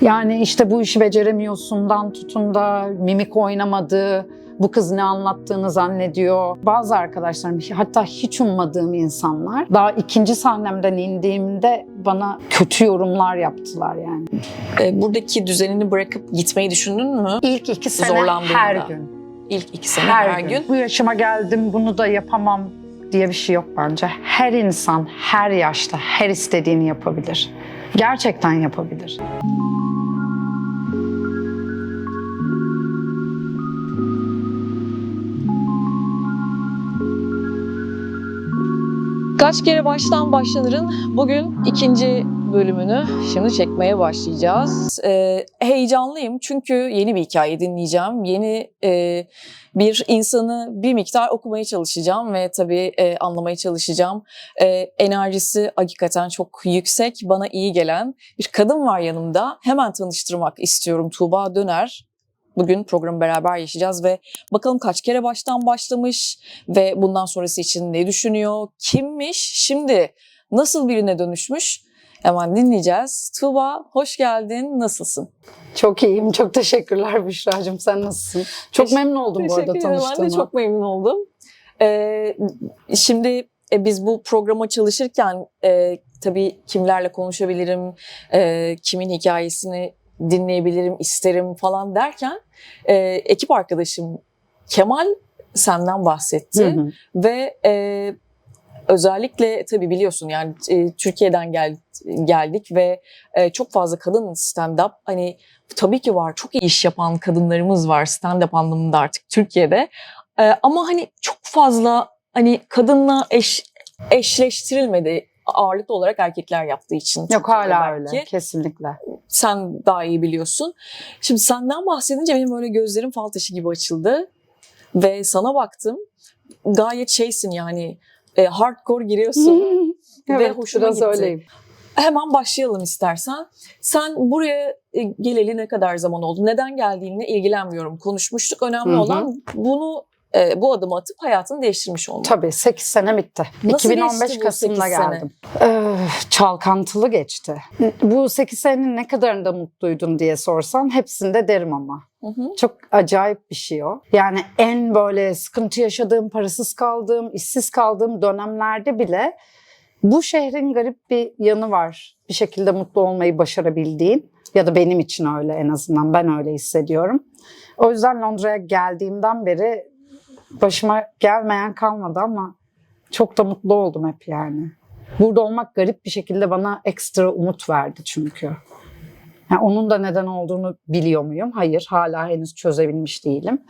Yani işte bu işi beceremiyorsundan tutun da mimik oynamadığı, bu kız ne anlattığını zannediyor. Bazı arkadaşlarım hatta hiç ummadığım insanlar daha ikinci sahnemden indiğimde bana kötü yorumlar yaptılar yani. Ee, buradaki düzenini bırakıp gitmeyi düşündün mü? İlk iki sene her gün. İlk iki sene Her, her, gün. gün. Bu yaşıma geldim bunu da yapamam diye bir şey yok bence. Her insan her yaşta her istediğini yapabilir. Gerçekten yapabilir. Kaç kere baştan başlanırın bugün ikinci bölümünü şimdi çekmeye başlayacağız. Ee, heyecanlıyım çünkü yeni bir hikaye dinleyeceğim. Yeni e, bir insanı bir miktar okumaya çalışacağım ve tabii e, anlamaya çalışacağım. E, enerjisi hakikaten çok yüksek, bana iyi gelen bir kadın var yanımda. Hemen tanıştırmak istiyorum Tuğba Döner. Bugün programı beraber yaşayacağız ve bakalım kaç kere baştan başlamış ve bundan sonrası için ne düşünüyor, kimmiş, şimdi nasıl birine dönüşmüş hemen dinleyeceğiz. Tuğba hoş geldin, nasılsın? Çok iyiyim. Çok teşekkürler Büşra'cığım. Sen nasılsın? Çok Teş- memnun oldum bu arada ederim. Ben de tanıştığıma. çok memnun oldum. Ee, şimdi e, biz bu programa çalışırken e, tabii kimlerle konuşabilirim, e, kimin hikayesini dinleyebilirim, isterim falan derken e, ekip arkadaşım Kemal senden bahsetti. Hı hı. Ve e, özellikle tabii biliyorsun yani e, Türkiye'den gel, geldik ve e, çok fazla kadın stand-up hani tabii ki var çok iyi iş yapan kadınlarımız var stand-up anlamında artık Türkiye'de. E, ama hani çok fazla hani kadınla eş, eşleştirilmedi ağırlıklı olarak erkekler yaptığı için. Yok hala belki. öyle. Kesinlikle. Sen daha iyi biliyorsun. Şimdi senden bahsedince benim böyle gözlerim fal taşı gibi açıldı. Ve sana baktım. Gayet şeysin yani e, hardcore giriyorsun. evet, hoşuma biraz gitti. öyleyim. Hemen başlayalım istersen. Sen buraya e, geleli ne kadar zaman oldu? Neden geldiğinle ilgilenmiyorum. Konuşmuştuk. Önemli Hı hı. olan bunu e, bu adımı atıp hayatını değiştirmiş olmak. Tabii 8 sene bitti. Nasıl 2015 geçti bu Kasım'da 8 sene? geldim. Ee, çalkantılı geçti. Bu 8 senenin ne kadarında mutluydun diye sorsan hepsinde derim ama. Hı hı. Çok acayip bir şey o. Yani en böyle sıkıntı yaşadığım, parasız kaldığım, işsiz kaldığım dönemlerde bile bu şehrin garip bir yanı var. Bir şekilde mutlu olmayı başarabildiğin ya da benim için öyle en azından ben öyle hissediyorum. O yüzden Londra'ya geldiğimden beri başıma gelmeyen kalmadı ama çok da mutlu oldum hep yani. Burada olmak garip bir şekilde bana ekstra umut verdi çünkü. Yani onun da neden olduğunu biliyor muyum? Hayır, hala henüz çözebilmiş değilim.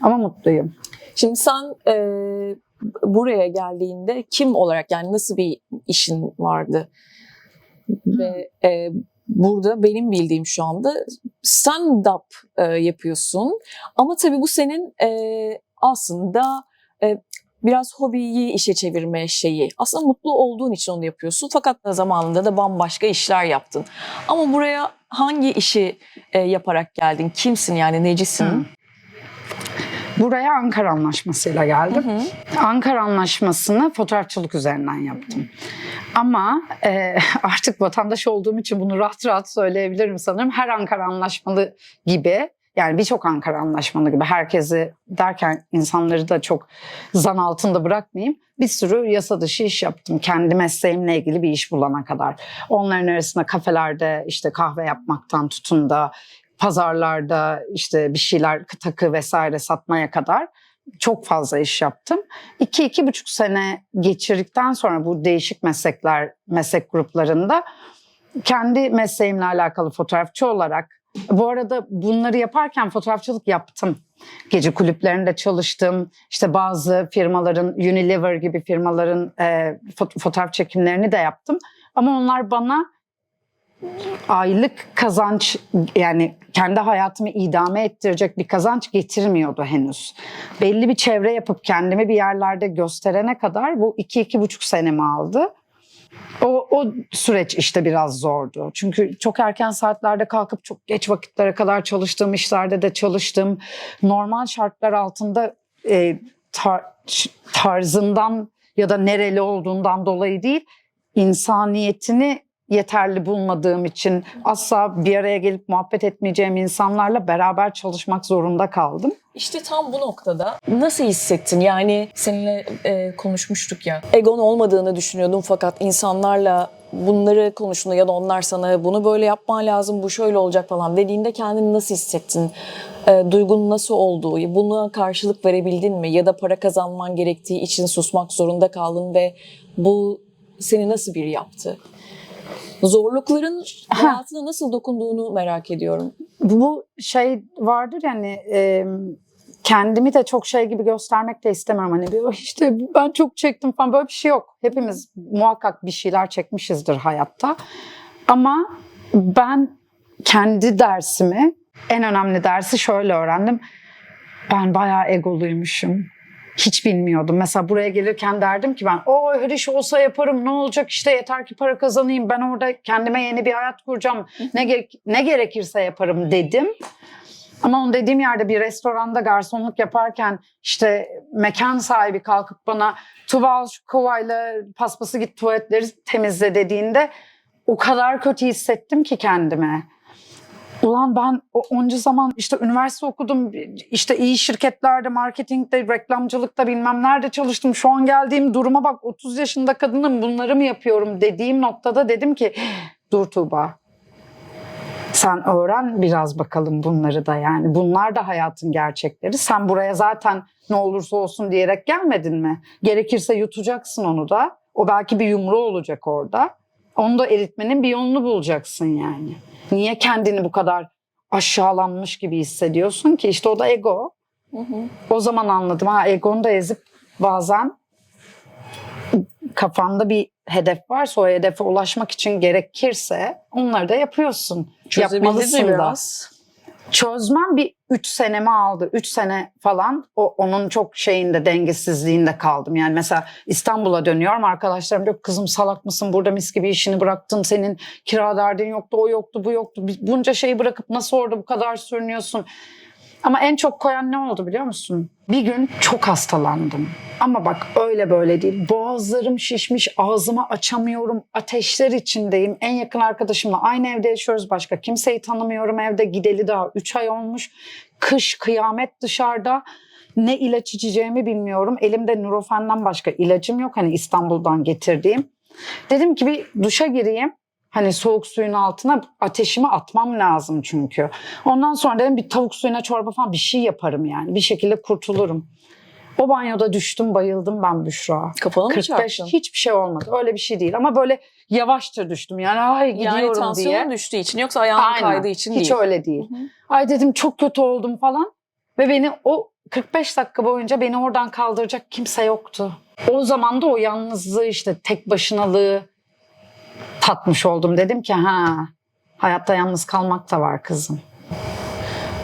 Ama mutluyum. Şimdi sen e, buraya geldiğinde kim olarak yani nasıl bir işin vardı? Ve e, burada benim bildiğim şu anda stand-up e, yapıyorsun. Ama tabii bu senin e, aslında e, biraz hobiyi işe çevirme şeyi. Aslında mutlu olduğun için onu yapıyorsun. Fakat zamanında da bambaşka işler yaptın. Ama buraya hangi işi e, yaparak geldin? Kimsin yani necisin? Hı. Buraya Ankara Anlaşması'yla geldim. Hı hı. Ankara Anlaşması'nı fotoğrafçılık üzerinden yaptım. Ama e, artık vatandaş olduğum için bunu rahat rahat söyleyebilirim sanırım. Her Ankara Anlaşmalı gibi yani birçok Ankara Anlaşmalı gibi herkesi derken insanları da çok zan altında bırakmayayım. Bir sürü yasa dışı iş yaptım. Kendi mesleğimle ilgili bir iş bulana kadar. Onların arasında kafelerde işte kahve yapmaktan tutun da pazarlarda işte bir şeyler takı vesaire satmaya kadar çok fazla iş yaptım. İki, iki buçuk sene geçirdikten sonra bu değişik meslekler, meslek gruplarında kendi mesleğimle alakalı fotoğrafçı olarak bu arada bunları yaparken fotoğrafçılık yaptım. Gece kulüplerinde çalıştım. İşte bazı firmaların, Unilever gibi firmaların e, fo- fotoğraf çekimlerini de yaptım. Ama onlar bana aylık kazanç yani kendi hayatımı idame ettirecek bir kazanç getirmiyordu henüz. Belli bir çevre yapıp kendimi bir yerlerde gösterene kadar bu iki, iki buçuk senemi aldı. O, o süreç işte biraz zordu. Çünkü çok erken saatlerde kalkıp çok geç vakitlere kadar çalıştığım işlerde de çalıştım. Normal şartlar altında e, tar- tarzından ya da nereli olduğundan dolayı değil, insaniyetini yeterli bulmadığım için asla bir araya gelip muhabbet etmeyeceğim insanlarla beraber çalışmak zorunda kaldım. İşte tam bu noktada nasıl hissettin? Yani seninle e, konuşmuştuk ya. Egon olmadığını düşünüyordum fakat insanlarla bunları konuştuğunda ya da onlar sana bunu böyle yapman lazım, bu şöyle olacak falan dediğinde kendini nasıl hissettin? E, duygun nasıl oldu? Buna karşılık verebildin mi? Ya da para kazanman gerektiği için susmak zorunda kaldın ve bu seni nasıl bir yaptı? Zorlukların hayatına nasıl dokunduğunu merak ediyorum. Bu şey vardır yani e, kendimi de çok şey gibi göstermek de istemiyorum. Hani bir, işte ben çok çektim falan böyle bir şey yok. Hepimiz muhakkak bir şeyler çekmişizdir hayatta. Ama ben kendi dersimi en önemli dersi şöyle öğrendim. Ben bayağı egoluymuşum. Hiç bilmiyordum. Mesela buraya gelirken derdim ki ben o her iş olsa yaparım ne olacak işte yeter ki para kazanayım. Ben orada kendime yeni bir hayat kuracağım. Ne, gerek- ne gerekirse yaparım dedim. Ama onun dediğim yerde bir restoranda garsonluk yaparken işte mekan sahibi kalkıp bana tuval şu kovayla paspası git tuvaletleri temizle dediğinde o kadar kötü hissettim ki kendime. Ulan ben onca zaman işte üniversite okudum, işte iyi şirketlerde, marketingde, reklamcılıkta bilmem nerede çalıştım. Şu an geldiğim duruma bak 30 yaşında kadınım bunları mı yapıyorum dediğim noktada dedim ki dur Tuğba sen öğren biraz bakalım bunları da yani. Bunlar da hayatın gerçekleri. Sen buraya zaten ne olursa olsun diyerek gelmedin mi? Gerekirse yutacaksın onu da. O belki bir yumru olacak orada. Onu da eritmenin bir yolunu bulacaksın yani. Niye kendini bu kadar aşağılanmış gibi hissediyorsun ki? İşte o da ego. O zaman anladım. Ha egonu da ezip bazen kafanda bir hedef varsa o hedefe ulaşmak için gerekirse onları da yapıyorsun. Çözebildin Yapmalısın mi da. biraz? Çözmem bir 3 senemi aldı. 3 sene falan o onun çok şeyinde dengesizliğinde kaldım. Yani mesela İstanbul'a dönüyorum arkadaşlarım diyor kızım salak mısın burada mis gibi işini bıraktın senin kira derdin yoktu o yoktu bu yoktu. Bunca şeyi bırakıp nasıl orada bu kadar sürünüyorsun? Ama en çok koyan ne oldu biliyor musun? Bir gün çok hastalandım. Ama bak öyle böyle değil. Boğazlarım şişmiş, ağzımı açamıyorum. Ateşler içindeyim. En yakın arkadaşımla aynı evde yaşıyoruz. Başka kimseyi tanımıyorum evde. Gideli daha 3 ay olmuş. Kış, kıyamet dışarıda. Ne ilaç içeceğimi bilmiyorum. Elimde Nurofen'den başka ilacım yok. Hani İstanbul'dan getirdiğim. Dedim ki bir duşa gireyim. Hani soğuk suyun altına ateşimi atmam lazım çünkü. Ondan sonra dedim bir tavuk suyuna çorba falan bir şey yaparım yani. Bir şekilde kurtulurum. O banyoda düştüm bayıldım ben Büşra. Kafanı mı 45 çarptın? hiçbir şey olmadı. Öyle bir şey değil ama böyle yavaşça düştüm. Yani ay gidiyorum Yani tansiyonun diye. düştüğü için yoksa ayağın Aynen. kaydığı için Hiç değil. öyle değil. Hı hı. Ay dedim çok kötü oldum falan. Ve beni o 45 dakika boyunca beni oradan kaldıracak kimse yoktu. O zaman da o yalnızlığı işte tek başınalığı tatmış oldum. Dedim ki ha hayatta yalnız kalmak da var kızım.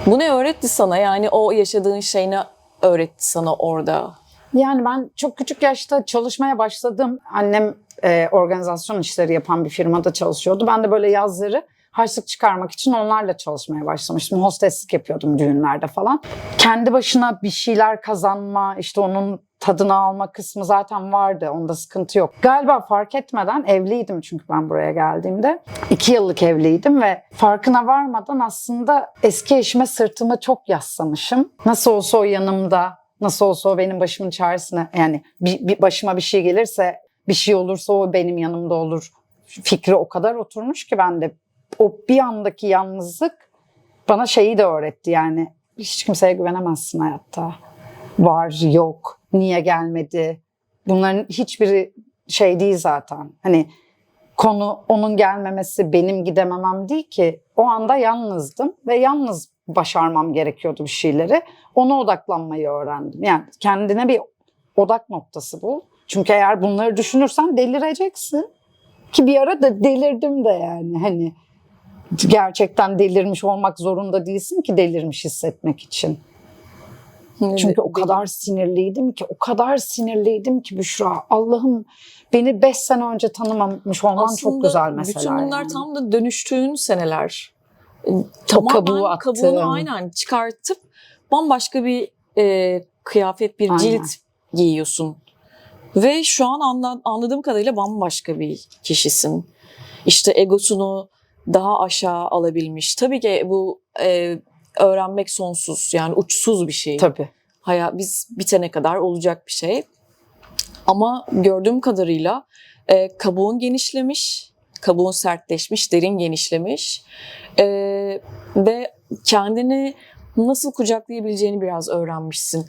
Bu ne öğretti sana? Yani o yaşadığın şey ne öğretti sana orada? Yani ben çok küçük yaşta çalışmaya başladım. Annem e, organizasyon işleri yapan bir firmada çalışıyordu. Ben de böyle yazları harçlık çıkarmak için onlarla çalışmaya başlamıştım. Hosteslik yapıyordum düğünlerde falan. Kendi başına bir şeyler kazanma, işte onun tadını alma kısmı zaten vardı. Onda sıkıntı yok. Galiba fark etmeden evliydim çünkü ben buraya geldiğimde. iki yıllık evliydim ve farkına varmadan aslında eski eşime sırtımı çok yaslamışım. Nasıl olsa o yanımda, nasıl olsa o benim başımın çaresine yani bir, bir başıma bir şey gelirse bir şey olursa o benim yanımda olur fikri o kadar oturmuş ki bende o bir andaki yalnızlık bana şeyi de öğretti yani hiç kimseye güvenemezsin hayatta. Var yok niye gelmedi? Bunların hiçbiri şey değil zaten. Hani konu onun gelmemesi benim gidememem değil ki. O anda yalnızdım ve yalnız başarmam gerekiyordu bir şeyleri. Ona odaklanmayı öğrendim. Yani kendine bir odak noktası bul çünkü eğer bunları düşünürsen delireceksin. Ki bir ara da delirdim de yani. Hani gerçekten delirmiş olmak zorunda değilsin ki delirmiş hissetmek için. Çünkü o kadar sinirliydim ki, o kadar sinirliydim ki Büşra. Allah'ım beni 5 sene önce tanımamış olman Aslında çok güzel mesela. Bütün bunlar yani. tam da dönüştüğün seneler. O Tamamen kabuğu attığım. kabuğunu aynen çıkartıp bambaşka bir e, kıyafet, bir Aynen. cilt giyiyorsun. Ve şu an anla- anladığım kadarıyla bambaşka bir kişisin. işte egosunu daha aşağı alabilmiş. Tabii ki bu e, öğrenmek sonsuz yani uçsuz bir şey. Tabii. Hayat biz bitene kadar olacak bir şey. Ama gördüğüm kadarıyla e, kabuğun genişlemiş, kabuğun sertleşmiş, derin genişlemiş E, ve kendini nasıl kucaklayabileceğini biraz öğrenmişsin.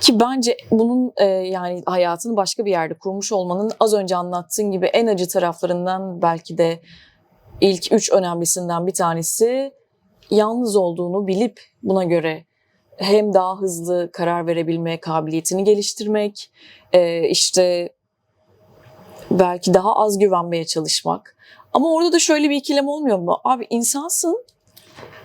Ki bence bunun e, yani hayatını başka bir yerde kurmuş olmanın az önce anlattığın gibi en acı taraflarından belki de ilk üç önemlisinden bir tanesi yalnız olduğunu bilip buna göre hem daha hızlı karar verebilme kabiliyetini geliştirmek, e, işte belki daha az güvenmeye çalışmak. Ama orada da şöyle bir ikilem olmuyor mu? Abi insansın.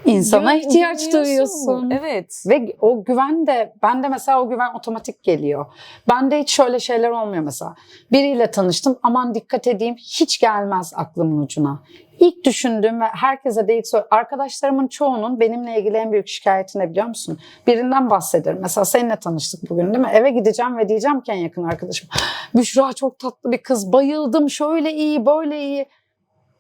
İnsana güven- ihtiyaç duyuyorsun. Evet. Ve o güven de, bende mesela o güven otomatik geliyor. Bende hiç şöyle şeyler olmuyor mesela. Biriyle tanıştım, aman dikkat edeyim, hiç gelmez aklımın ucuna. İlk düşündüğüm ve herkese de ilk arkadaşlarımın çoğunun benimle ilgili en büyük şikayeti ne biliyor musun? Birinden bahsederim. Mesela seninle tanıştık bugün değil mi? Eve gideceğim ve diyeceğim ki en yakın arkadaşım. Büşra çok tatlı bir kız, bayıldım, şöyle iyi, böyle iyi.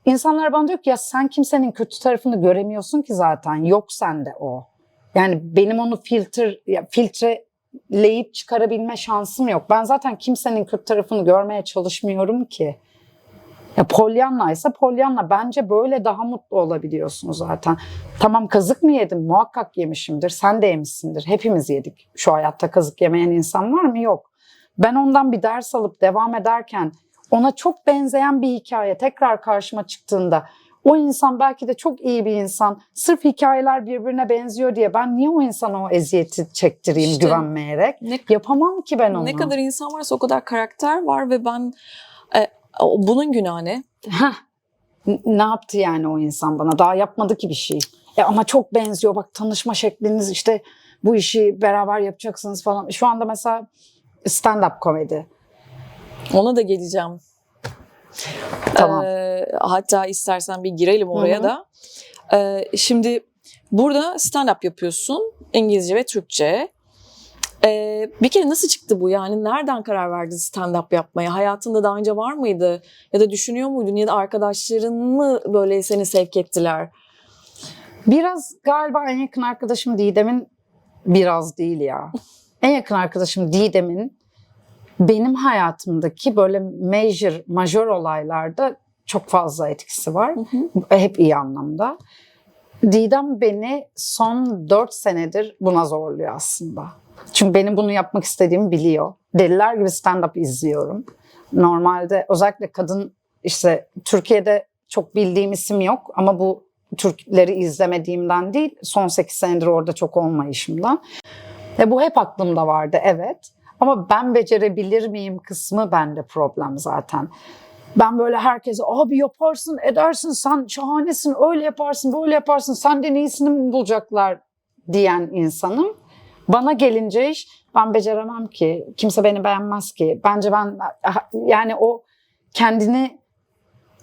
İnsanlar bana diyor ki ya sen kimsenin kötü tarafını göremiyorsun ki zaten. Yok sende o. Yani benim onu filtre ya filtreleyip çıkarabilme şansım yok. Ben zaten kimsenin kötü tarafını görmeye çalışmıyorum ki. Ya Pollyanna ise Pollyanna. Bence böyle daha mutlu olabiliyorsun zaten. Tamam kazık mı yedim? Muhakkak yemişimdir. Sen de yemişsindir. Hepimiz yedik. Şu hayatta kazık yemeyen insan var mı? Yok. Ben ondan bir ders alıp devam ederken ona çok benzeyen bir hikaye tekrar karşıma çıktığında o insan belki de çok iyi bir insan. Sırf hikayeler birbirine benziyor diye ben niye o insana o eziyeti çektireyim İşte güvenmeyerek? Ne, Yapamam ki ben onu. ne kadar insan varsa o kadar karakter var ve ben e, bunun günahı ne? Heh. Ne yaptı yani o insan bana? Daha yapmadı ki bir şey. Ya ama çok benziyor. Bak tanışma şekliniz işte bu işi beraber yapacaksınız falan. Şu anda mesela stand-up komedi. Ona da geleceğim. Tamam. Ee, hatta istersen bir girelim oraya Hı hı. da. Ee, şimdi burada stand-up yapıyorsun. İngilizce ve Türkçe. Ee, bir kere nasıl çıktı bu? Yani nereden karar verdin stand-up yapmaya? Hayatında daha önce var mıydı? Ya da düşünüyor muydun? Ya da arkadaşların mı böyle seni sevk ettiler? Biraz galiba en yakın arkadaşım Didem'in biraz değil ya. En yakın arkadaşım Didem'in benim hayatımdaki böyle major, major olaylarda çok fazla etkisi var. Hep iyi anlamda. Didem beni son 4 senedir buna zorluyor aslında. Çünkü benim bunu yapmak istediğimi biliyor. Deliler gibi stand-up izliyorum. Normalde özellikle kadın işte Türkiye'de çok bildiğim isim yok ama bu Türkleri izlemediğimden değil son 8 senedir orada çok olmayışımdan. Ve bu hep aklımda vardı evet. Ama ben becerebilir miyim kısmı bende problem zaten. Ben böyle herkese abi yaparsın edersin sen şahanesin öyle yaparsın böyle yaparsın senden iyisini mi bulacaklar diyen insanım. Bana gelince iş ben beceremem ki kimse beni beğenmez ki. Bence ben yani o kendini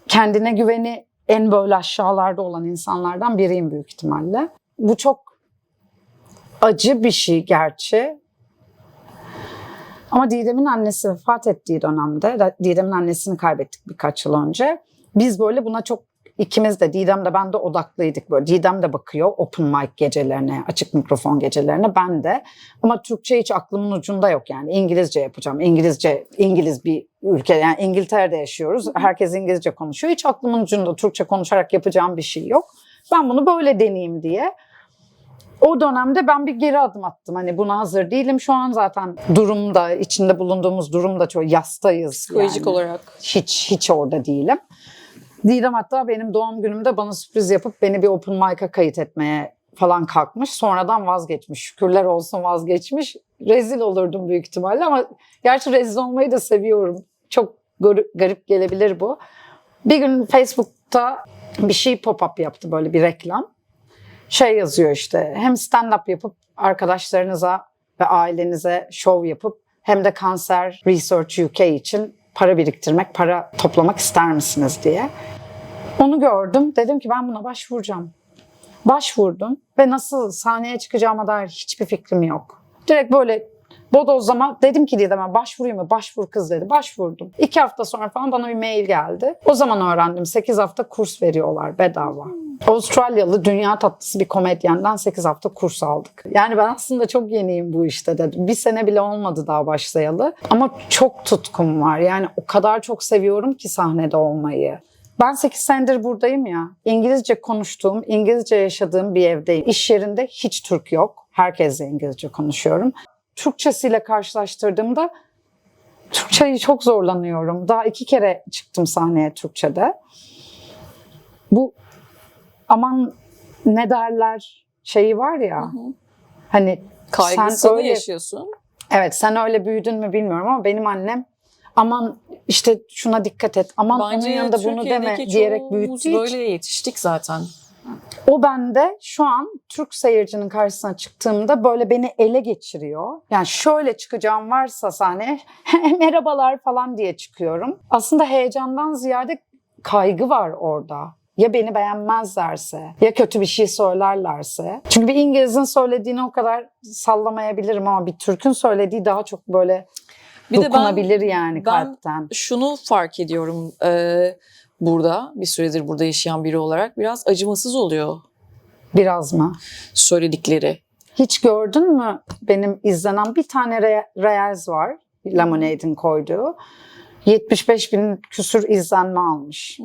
kendine güveni en böyle aşağılarda olan insanlardan biriyim büyük ihtimalle. Bu çok acı bir şey gerçi. Ama Didem'in annesi vefat ettiği dönemde, Didem'in annesini kaybettik birkaç yıl önce. Biz böyle buna çok ikimiz de Didem de ben de odaklıydık böyle. Didem de bakıyor open mic gecelerine, açık mikrofon gecelerine ben de. Ama Türkçe hiç aklımın ucunda yok yani. İngilizce yapacağım. İngilizce, İngiliz bir ülke yani İngiltere'de yaşıyoruz. Herkes İngilizce konuşuyor. Hiç aklımın ucunda Türkçe konuşarak yapacağım bir şey yok. Ben bunu böyle deneyeyim diye. O dönemde ben bir geri adım attım. Hani buna hazır değilim. Şu an zaten durumda, içinde bulunduğumuz durumda çok yastayız. Psikolojik yani. olarak. Hiç, hiç orada değilim. Didem hatta benim doğum günümde bana sürpriz yapıp beni bir open mic'a kayıt etmeye falan kalkmış. Sonradan vazgeçmiş. Şükürler olsun vazgeçmiş. Rezil olurdum büyük ihtimalle ama gerçi rezil olmayı da seviyorum. Çok garip, gelebilir bu. Bir gün Facebook'ta bir şey pop-up yaptı böyle bir reklam. Şey yazıyor işte hem stand-up yapıp arkadaşlarınıza ve ailenize şov yapıp hem de Kanser Research UK için para biriktirmek, para toplamak ister misiniz diye. Onu gördüm. Dedim ki ben buna başvuracağım. Başvurdum ve nasıl sahneye çıkacağıma dair hiçbir fikrim yok. Direkt böyle Bodozlama dedim ki Didem'e başvurayım mı? Başvur kız dedi. Başvurdum. İki hafta sonra falan bana bir mail geldi. O zaman öğrendim. 8 hafta kurs veriyorlar bedava. Avustralyalı dünya tatlısı bir komedyenden 8 hafta kurs aldık. Yani ben aslında çok yeniyim bu işte dedim. Bir sene bile olmadı daha başlayalı. Ama çok tutkum var. Yani o kadar çok seviyorum ki sahnede olmayı. Ben 8 senedir buradayım ya. İngilizce konuştuğum, İngilizce yaşadığım bir evdeyim. İş yerinde hiç Türk yok. Herkesle İngilizce konuşuyorum. Türkçesiyle karşılaştırdığımda Türkçeyi çok zorlanıyorum. Daha iki kere çıktım sahneye Türkçe'de. Bu aman ne derler şeyi var ya. Hani Kaygısını sen öyle yaşıyorsun. Evet sen öyle büyüdün mü bilmiyorum ama benim annem aman işte şuna dikkat et aman onun yanında bunu deme diyerek büyüttüğü için böyle yetiştik zaten. O bende şu an Türk seyircinin karşısına çıktığımda böyle beni ele geçiriyor. Yani şöyle çıkacağım varsa sahneye merhabalar falan diye çıkıyorum. Aslında heyecandan ziyade kaygı var orada. Ya beni beğenmezlerse, ya kötü bir şey söylerlerse. Çünkü bir İngiliz'in söylediğini o kadar sallamayabilirim ama bir Türk'ün söylediği daha çok böyle Bir de ben dokunabilir yani ben- kalpten. şunu fark ediyorum e, burada bir süredir burada yaşayan biri olarak biraz acımasız oluyor Biraz mı? söyledikleri. Hiç gördün mü benim izlenen bir tane Re- Reels var. Lemonade'in koyduğu. 75 bin küsür izlenme almış.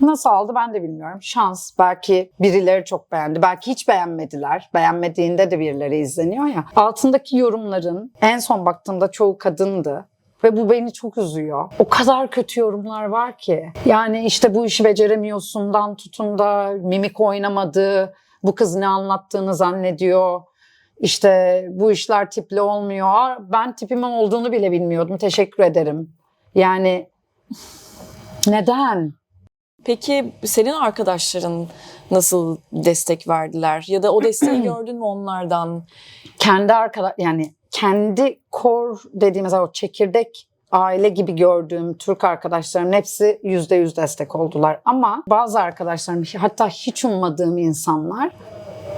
Nasıl aldı ben de bilmiyorum. Şans. Belki birileri çok beğendi. Belki hiç beğenmediler. Beğenmediğinde de birileri izleniyor ya. Altındaki yorumların en son baktığımda çoğu kadındı. Ve bu beni çok üzüyor. O kadar kötü yorumlar var ki. Yani işte bu işi beceremiyorsundan tutun da mimik oynamadı. Bu kız ne anlattığını zannediyor. İşte bu işler tipli olmuyor. Ben tipimin olduğunu bile bilmiyordum. Teşekkür ederim. Yani neden? Peki senin arkadaşların nasıl destek verdiler? Ya da o desteği gördün mü onlardan? kendi arkadaş yani kendi kor dediğimiz o çekirdek aile gibi gördüğüm Türk arkadaşlarımın hepsi yüzde yüz destek oldular. Ama bazı arkadaşlarım hatta hiç ummadığım insanlar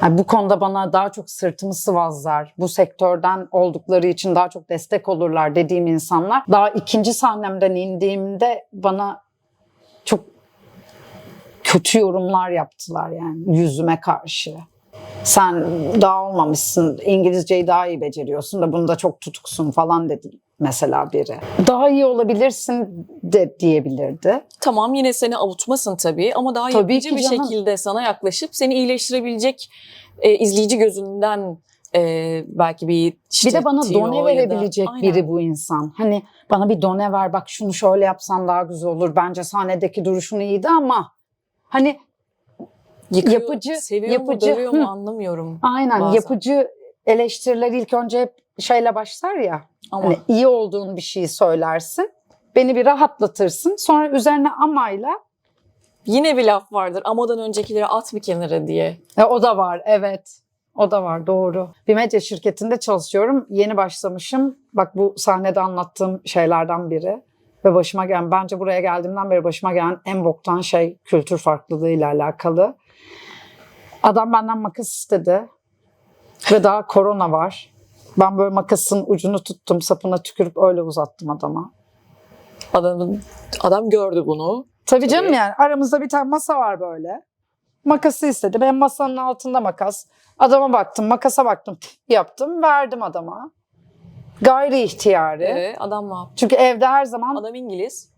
yani bu konuda bana daha çok sırtımı sıvazlar, bu sektörden oldukları için daha çok destek olurlar dediğim insanlar daha ikinci sahnemden indiğimde bana çok kötü yorumlar yaptılar yani yüzüme karşı sen daha olmamışsın, İngilizceyi daha iyi beceriyorsun da bunda çok tutuksun falan dedi mesela biri. Daha iyi olabilirsin de diyebilirdi. Tamam yine seni avutmasın tabii ama daha Tabii yapıcı bir canım. şekilde sana yaklaşıp seni iyileştirebilecek e, izleyici gözünden e, belki bir işte bir de bana done da- verebilecek Aynen. biri bu insan. Hani bana bir done ver bak şunu şöyle yapsan daha güzel olur. Bence sahnedeki duruşun iyiydi ama hani Yıkıyor, yapıcı- seviyor yapıcı- mu, dövüyor mu anlamıyorum. aynen Bazen. yapıcı eleştiriler ilk önce hep şeyle başlar ya. Ama Hani iyi olduğun bir şeyi söylersin. Beni bir rahatlatırsın. Sonra üzerine amayla yine bir laf vardır amadan öncekileri at bir kenara diye. E, o da var evet. O da var doğru. Bir medya şirketinde çalışıyorum. Yeni başlamışım. Bak bu sahnede anlattığım şeylerden biri. Ve başıma gelen, bence buraya geldiğimden beri başıma gelen en boktan şey kültür farklılığıyla alakalı. Adam benden makas istedi. Ve daha korona var. Ben böyle makasın ucunu tuttum, sapına tükürüp öyle uzattım adama. Adamın, adam gördü bunu. Tabii canım yani aramızda bir tane masa var böyle. Makası istedi. Ben masanın altında makas. Adama baktım, makasa baktım, yaptım, verdim adama. Gayri ihtiyari. Evet, adam ne yaptı? Çünkü evde her zaman Adam İngiliz.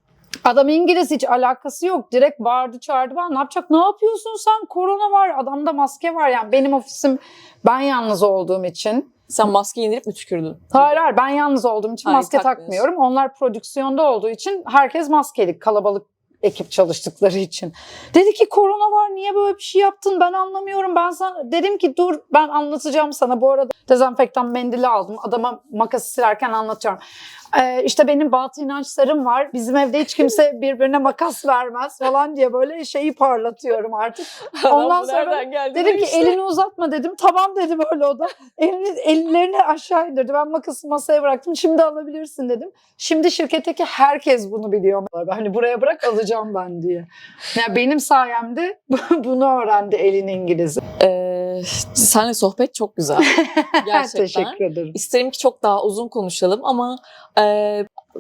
Adam İngiliz hiç alakası yok. Direkt bağırdı çağırdı bana ne yapacak? Ne yapıyorsun sen? Korona var. Adamda maske var yani. Benim ofisim ben yalnız olduğum için. Sen maske indirip mi tükürdün? Hayır hayır ben yalnız olduğum için Hayır, maske takmıyorum. Onlar prodüksiyonda olduğu için herkes maskeli kalabalık ekip çalıştıkları için. Dedi ki korona var niye böyle bir şey yaptın ben anlamıyorum. Ben sana dedim ki dur ben anlatacağım sana. Bu arada dezenfektan mendili aldım. Adama makası silerken anlatıyorum. Ee, işte benim batı inançlarım var. Bizim evde hiç kimse birbirine makas vermez falan diye böyle şeyi parlatıyorum artık. Ondan sonra? Dedim ki işte? elini uzatma dedim. Tamam dedim öyle o da. Elini, ellerini aşağı indirdi. Ben makası masaya bıraktım. Şimdi alabilirsin dedim. Şimdi şirketteki herkes bunu biliyor. Hani buraya bırak alacağım ben diye. Yani benim sayemde bunu öğrendi elin İngiliz'i. Ee, Ee, sohbet çok güzel. Gerçekten. Teşekkür ederim. İsterim ki çok daha uzun konuşalım ama e,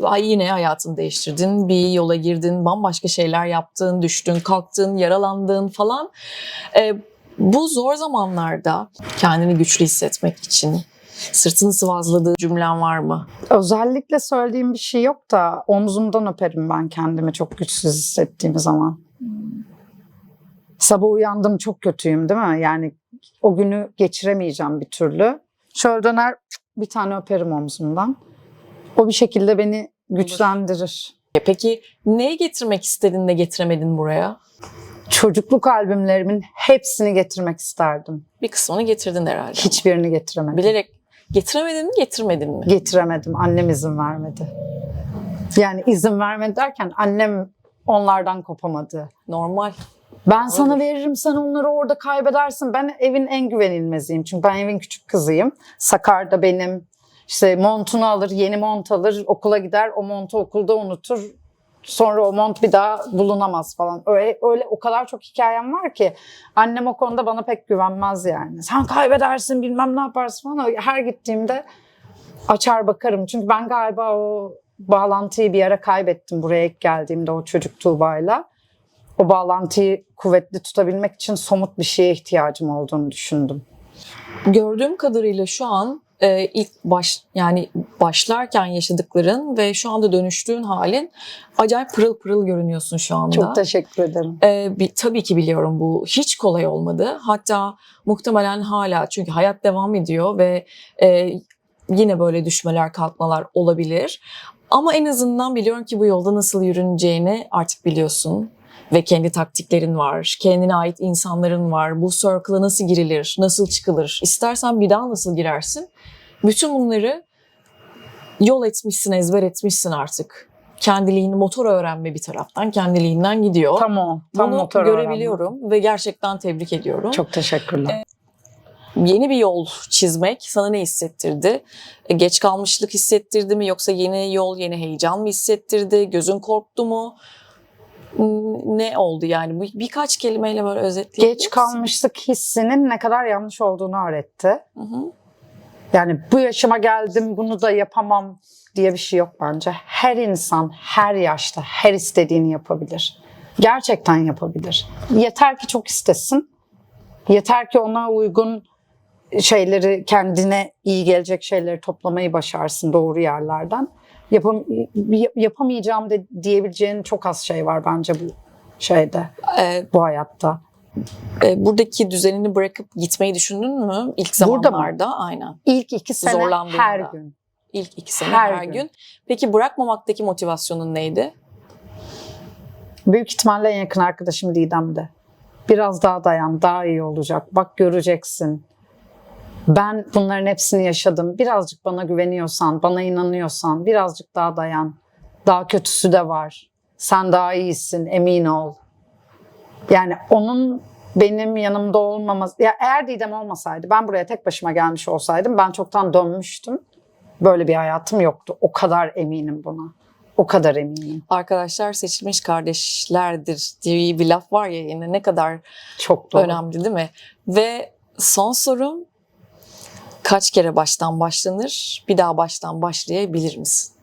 ay yine hayatını değiştirdin. Bir yola girdin, bambaşka şeyler yaptın, düştün, kalktın, yaralandın falan. E, bu zor zamanlarda kendini güçlü hissetmek için sırtını sıvazladığı cümlen var mı? Özellikle söylediğim bir şey yok da omzumdan öperim ben kendimi çok güçsüz hissettiğim zaman. Sabah uyandım çok kötüyüm değil mi? Yani o günü geçiremeyeceğim bir türlü. Şöyle döner bir tane öperim omzumdan. O bir şekilde beni güçlendirir. E, Peki neyi getirmek istedin de getiremedin buraya? Çocukluk albümlerimin hepsini getirmek isterdim. Bir kısmını getirdin herhalde. Hiçbirini getiremedim. Bilerek getiremedin mi, getirmedin mi? Getiremedim. Annem izin vermedi. Yani izin vermedi derken annem onlardan kopamadı. Normal. Ben sana Olur. veririm sen onları orada kaybedersin. Ben evin en güvenilmeziyim. Çünkü ben evin küçük kızıyım. Sakar da benim. İşte montunu alır, yeni mont alır, okula gider, o montu okulda unutur. Sonra o mont bir daha bulunamaz falan. Öyle, öyle o kadar çok hikayem var ki annem o konuda bana pek güvenmez yani. Sen kaybedersin bilmem ne yaparsın falan. Her gittiğimde açar bakarım. Çünkü ben galiba o bağlantıyı bir ara kaybettim buraya ilk geldiğimde o çocuk Tuğba'yla. O bağlantıyı kuvvetli tutabilmek için somut bir şeye ihtiyacım olduğunu düşündüm. Gördüğüm kadarıyla şu an e, ilk baş yani başlarken yaşadıkların ve şu anda dönüştüğün halin acayip pırıl pırıl görünüyorsun şu anda. Çok teşekkür ederim. Ee, bir, tabii ki biliyorum bu hiç kolay olmadı. Hatta muhtemelen hala çünkü hayat devam ediyor ve e, yine böyle düşmeler kalkmalar olabilir. Ama en azından biliyorum ki bu yolda nasıl yürüneceğini artık biliyorsun. Ve kendi taktiklerin var, kendine ait insanların var. Bu circle'a nasıl girilir, nasıl çıkılır, istersen bir daha nasıl girersin. Bütün bunları yol etmişsin, ezber etmişsin artık. Kendiliğini motor öğrenme bir taraftan kendiliğinden gidiyor. Tam o. Tam Bunu motor görebiliyorum ve gerçekten tebrik ediyorum. Çok teşekkürler. Yeni bir yol çizmek sana ne hissettirdi? E, Geç kalmışlık hissettirdi mi yoksa yeni yol, yeni heyecan mı hissettirdi? Gözün korktu mu? Ne oldu yani? Bir- Birkaç kelimeyle böyle özetleyebilir Geç misin? kalmışlık hissinin ne kadar yanlış olduğunu öğretti. Hı hı. Yani bu yaşıma geldim bunu da yapamam diye bir şey yok bence. Her insan her yaşta her istediğini yapabilir. Gerçekten yapabilir. Yeter ki çok istesin. Yeter ki ona uygun şeyleri kendine iyi gelecek şeyleri toplamayı başarsın doğru yerlerden. Yapam, yapamayacağım de diyebileceğin çok az şey var bence bu şeyde, Ee, bu hayatta. e, buradaki düzenini bırakıp gitmeyi düşündün mü? İlk Burada mı? zamanlarda aynen. İlk iki sene her gün. İlk iki sene her, Her gün. gün. Peki bırakmamaktaki motivasyonun neydi? Büyük ihtimalle en yakın arkadaşım Didem'de. Biraz daha dayan, daha iyi olacak. Bak göreceksin. Ben bunların hepsini yaşadım. Birazcık bana güveniyorsan, bana inanıyorsan birazcık daha dayan. Daha kötüsü de var. Sen daha iyisin, emin ol. Yani onun benim yanımda olmaması... Ya eğer Didem olmasaydı, ben buraya tek başıma gelmiş olsaydım ben çoktan dönmüştüm. Böyle bir hayatım yoktu. O kadar eminim buna. O kadar eminim. Arkadaşlar seçilmiş kardeşlerdir diye bir laf var ya yine ne kadar Çok doğru. önemli değil mi? Ve son sorum kaç kere baştan başlanır? Bir daha baştan başlayabilir misin?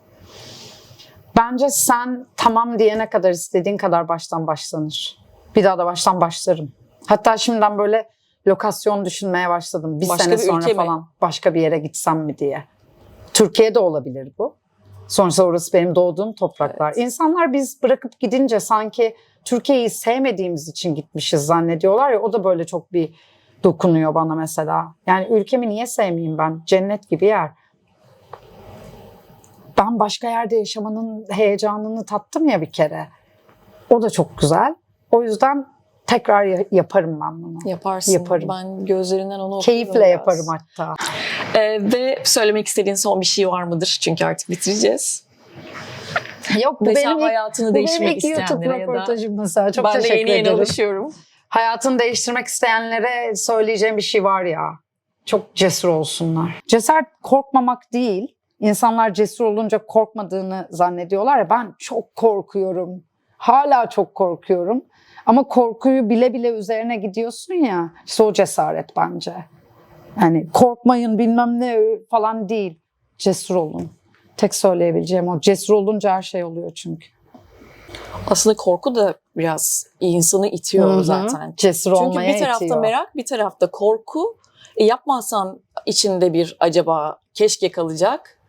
Bence sen tamam diyene kadar istediğin kadar baştan başlanır. Bir daha da baştan başlarım. Hatta şimdiden böyle lokasyon düşünmeye başladım. Bir Başka sene bir sonra ülke mi? falan başka bir yere gitsem mi diye. Türkiye'de olabilir bu. Sonuçta orası benim doğduğum topraklar. Evet. İnsanlar biz bırakıp gidince sanki Türkiye'yi sevmediğimiz için gitmişiz zannediyorlar ya o da böyle çok bir dokunuyor bana mesela. Yani ülkemi niye sevmeyeyim ben? Cennet gibi yer. Ben başka yerde yaşamanın heyecanını tattım ya bir kere. O da çok güzel. O yüzden tekrar ya- yaparım ben bunu. Yaparsın. Yaparım. Ben gözlerinden onu Keyifle biraz. yaparım hatta. Ee, ve söylemek istediğin son bir şey var mıdır? Çünkü artık bitireceğiz. Yok bu benim ilk, hayatını bu benim değişmek ilk YouTube röportajım mesela. Çok ben de teşekkür yeni yeni ederim. alışıyorum. Hayatını değiştirmek isteyenlere söyleyeceğim bir şey var ya. Çok cesur olsunlar. Cesaret korkmamak değil. İnsanlar cesur olunca korkmadığını zannediyorlar ya ben çok korkuyorum. Hala çok korkuyorum. Ama korkuyu bile bile üzerine gidiyorsun ya. İşte o cesaret bence. Yani korkmayın bilmem ne falan değil. Cesur olun. Tek söyleyebileceğim o. Cesur olunca her şey oluyor çünkü. Aslında korku da biraz insanı itiyor Hı hı. zaten. Cesur Çünkü olmaya bir tarafta itiyor. merak, bir tarafta korku. E, yapmazsan içinde bir acaba keşke kalacak.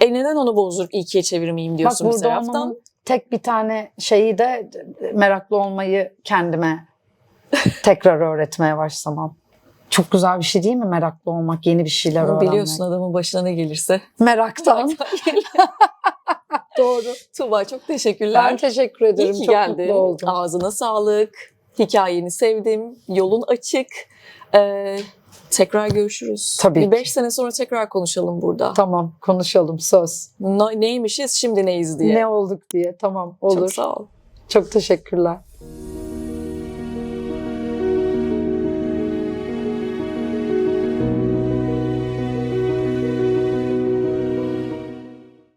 E neden onu bozdurup ikiye çevirmeyeyim Bak diyorsun bir burada taraftan. olmanın tek bir tane şeyi de meraklı olmayı kendime tekrar öğretmeye başlamam. Çok güzel bir şey değil mi meraklı olmak, yeni bir şeyler öğrenmek. biliyorsun adamın başına ne gelirse. Meraktan. Doğru. Tuğba çok teşekkürler. Ben teşekkür ederim. İyi ki Çok geldin. mutlu oldum. Ağzına sağlık. Hikayeni sevdim. Yolun açık. Ee, tekrar görüşürüz. Tabii Bir ki. beş sene sonra tekrar konuşalım burada. Tamam konuşalım söz. Na- neymişiz şimdi neyiz diye. Ne olduk diye. Tamam olur. Çok sağ ol. Çok teşekkürler.